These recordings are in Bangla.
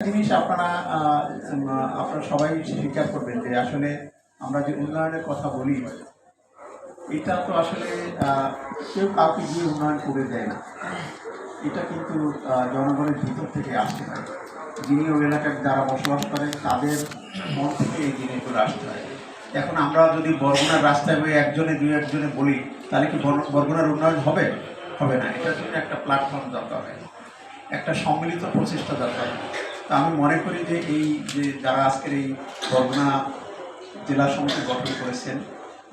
জিনিস আপনারা আপনারা সবাই স্বীকার করবেন যে আসলে আমরা যে উন্নয়নের কথা বলি, এটা তো আসলে কেউ কাউকে গিয়ে উন্নয়ন করে দেয় না। এটা কিন্তু জনগণের ভিতর থেকে আসতে হয় যিনি ওই এলাকায় যারা বসবাস করেন, তাদের মন থেকে এই জিনিসগুলো আসতে হয় এখন আমরা যদি বরগুনার রাস্তায় হয়ে একজনে, দুই একজনে বলি, তাহলে কি বর- বরগুনার উন্নয়ন হবে? হবে না। এটার জন্য একটা প্ল্যাটফর্ম দরকার হয়। একটা সম্মিলিত প্রচেষ্টা দরকার তা আমি মনে করি যে এই যে যারা আজকের এই বরগুনা জেলা সমিতি গঠন করেছেন,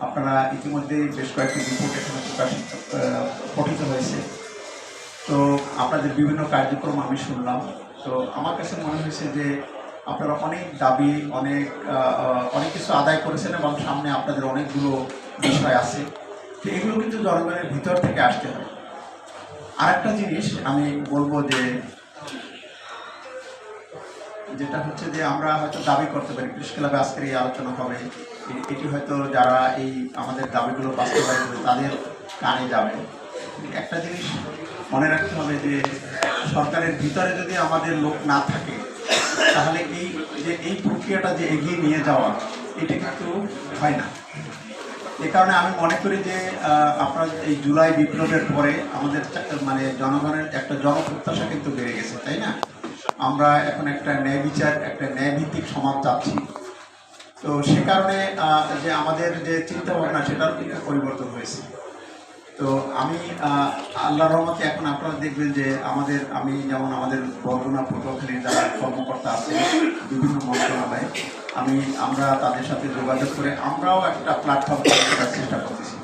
আপনারা ইতিমধ্যে বেশ কয়েকটি রিপোর্ট এখানে প্রকাশিত পঠিত হয়েছে। তো আপনাদের বিভিন্ন কার্যক্রম আমি শুনলাম। তো আমার কাছে মনে হয়েছে যে আপনারা অনেক দাবি, অনেক অনেক কিছু আদায় করেছেন এবং সামনে আপনাদের অনেকগুলো বিষয় আছে। তো এগুলো কিন্তু জনগণের ভিতর থেকে আসতে হয়। আরেকটা জিনিস আমি বলব যে যেটা হচ্ছে যে আমরা হয়তো দাবি করতে পারি কৃষি ক্লাবে আজকের এই আলোচনা হবে। এটি হয়তো যারা এই আমাদের দাবিগুলো বাস্তবায়ন করবে তাদের কানে যাবে। একটা জিনিস মনে রাখতে হবে যে, সরকারের ভিতরে যদি আমাদের লোক না থাকে, তাহলে এই যে এই প্রক্রিয়াটা যে এগিয়ে নিয়ে যাওয়া, এটা কিন্তু হয় না। এ কারণে আমি মনে করি যে আপনার এই জুলাই বিপ্লবের পরে আমাদের মানে জনগণের একটা জনপ্রত্যাশা কিন্তু বেড়ে গেছে, তাই না? আমরা এখন একটা ন্যায় বিচার, একটা ন্যায় ভিত্তিক সমাজ চাচ্ছি। তো সে কারণে যে আমাদের যে চিন্তা ভাবনা সেটার কিন্তু পরিবর্তন হয়েছে। তো আমি আল্লাহ রহমতে এখন আপনারা দেখবেন যে আমাদের, আমি যেমন আমাদের বরগুনা পটুয়াখালীর যারা কর্মকর্তা আছে বিভিন্ন মন্ত্রণালয়ে, আমি, আমরা তাদের সাথে যোগাযোগ করে আমরাও একটা প্ল্যাটফর্ম তৈরি করার চেষ্টা করতেছি।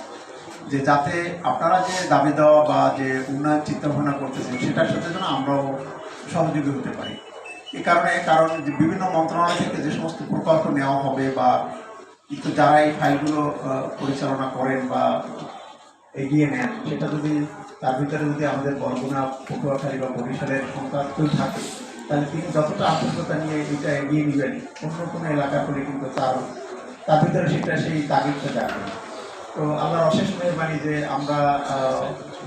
যে যাতে আপনারা যে দাবি দেওয়া বা যে উন্নয়ন চিন্তাভাবনা করতেছেন, সেটার সাথে যেন আমরাও সহযোগী হতে পারি। এ কারণে, কারণ বিভিন্ন মন্ত্রণালয় থেকে যে সমস্ত প্রকল্প নেওয়া হবে বা কিন্তু যারা এই ফাইলগুলো পরিচালনা করেন বা এগিয়ে নেন, সেটা যদি তার ভিতরে যদি আমাদের বরগুনা, পটুয়াখালী বা বরিশালের সংখ্যা কেউ থাকে, তাহলে তিনি যতটা আত্মীয়তা নিয়ে এটা এগিয়ে নেবেন, অন্য কোনো এলাকা করে কিন্তু তার তার ভিতরে সেটা সেই তাগিদটা যাবে তো আল্লাহর অশেষ মেহরবানি যে আমরা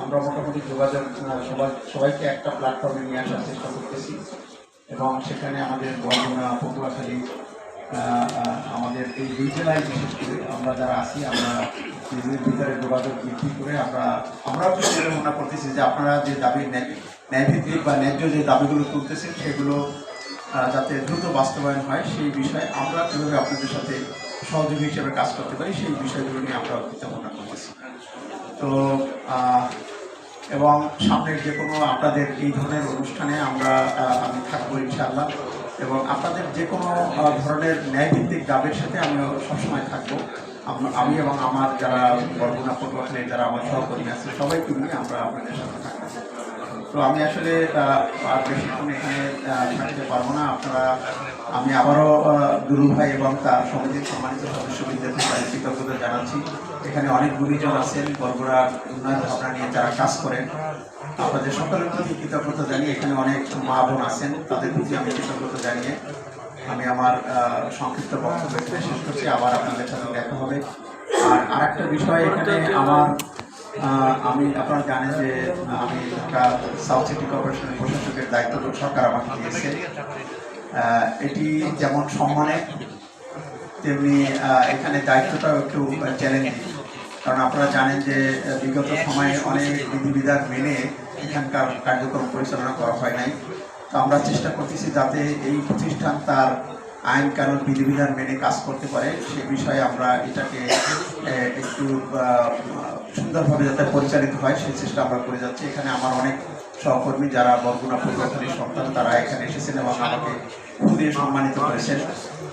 আমরা মোটামুটি যোগাযোগ সবাই, সবাইকে একটা প্ল্যাটফর্মে নিয়ে আসার চেষ্টা করতেছি। এবং সেখানে আমাদের বরগুনা পটুয়াখালী আমাদের এই দুই জেলায় বিশেষ করে আমরা যারা আছি, আমরা নিজেদের ভিতরে যোগাযোগ বৃদ্ধি করে আমরা, আমরাও চেষ্টা মনে করতেছি যে আপনারা যে দাবি ন্যায়- ন্যায়ভিত্তিক বা ন্যায্য যে দাবিগুলো তুলতেছেন, সেগুলো যাতে দ্রুত বাস্তবায়ন হয়, সেই বিষয়ে আমরা কীভাবে আপনাদের সাথে সহযোগী হিসেবে কাজ করতে পারি, সেই বিষয়গুলো নিয়ে আমরা চিন্তা ভাবনা করতেছি। তো এবং সামনের যে কোনো আপনাদের এই ধরনের অনুষ্ঠানে আমরা আমি থাকব ইনশাআল্লাহ। এবং আপনাদের যে কোনো ধরনের ন্যায়ভিত্তিক দাবের সাথে আমিও সবসময় থাকব। আমি এবং আমার যারা বরগুনা পটুয়াখালীর যারা আমার সহকর্মী আছে, সবাইকে নিয়ে আমরা আপনাদের সাথে থাকব। তো আমি আসলে আর বেশিক্ষণ এখানে থাকতে পারব না। আপনারা, আমি আবারও দুরু ভাই এবং তার সমিতির সম্মানিত সদস্যবৃন্দের প্রতি কৃতজ্ঞতা জানাচ্ছি। এখানে অনেক গুণীজন আছেন বরগুড়ার উন্নয়ন ভাবনা নিয়ে যারা কাজ করেন। আপনাদের সকলের প্রতি কৃতজ্ঞতা জানিয়ে এখানে অনেক মা বোন আছেন, তাদের প্রতি আমি কৃতজ্ঞতা জানিয়ে আমি আমার সংক্ষিপ্ত বক্তব্য শেষ করছি। আবার আপনাদের সাথে দেখা হবে। আর আরেকটা বিষয় এখানে আমার আমি আপনারা জানেন যে আমি ঢাকা সাউথ সিটি কর্পোরেশনের প্রশাসকের দায়িত্ব সরকার আমাকে দিয়েছে। এটি যেমন সম্মানে, তেমনি এখানে দায়িত্বটাও একটু চ্যালেঞ্জিং কারণ আপনারা জানেন যে, বিগত সময়ে অনেক বিধিবিধান মেনে এখানকার কার্যক্রম পরিচালনা করা হয় নাই। তো আমরা চেষ্টা করতেছি যাতে এই প্রতিষ্ঠান তার আইন কানুন বিধিবিধান মেনে কাজ করতে পারে, সে বিষয়ে আমরা এটাকে একটু সুন্দরভাবে যাতে পরিচালিত হয় সেই চেষ্টা আমরা করে যাচ্ছি। এখানে আমার অনেক সহকর্মী যারা বরগুনা পূর্বখালীর সন্তান, তারা এখানে এসেছেন এবং আমাকে দিয়ে সম্মানিত করেছেন।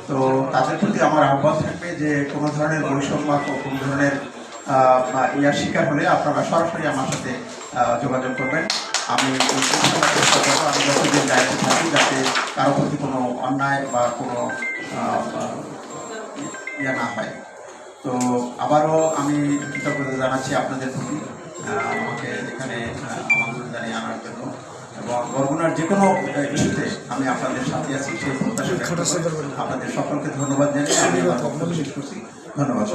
তো তাদের প্রতি আমার আহ্বান থাকবে যে কোনো ধরনের বৈষম্য বা কোনো ধরনের ইয়ার শিকার হলে আপনারা সরাসরি আমার সাথে যোগাযোগ করবেন। আমি আমি যতদিন দায়িত্বে থাকি যাতে কারও প্রতি কোনো অন্যায় বা কোনো ইয়ে না হয় তো আবারও আমি কৃতজ্ঞতা জানাচ্ছি আপনাদের প্রতি আমাকে এখানে আমন্ত্রণ জানিয়ে আনার জন্য এবং বরগুনার যে কোনো ইস্যুতে আমি আপনাদের সাথে আছি সেই প্রত্যাশা আপনাদের সকলকে ধন্যবাদ। জানিয়ে আমি শেষ করছি ধন্যবাদ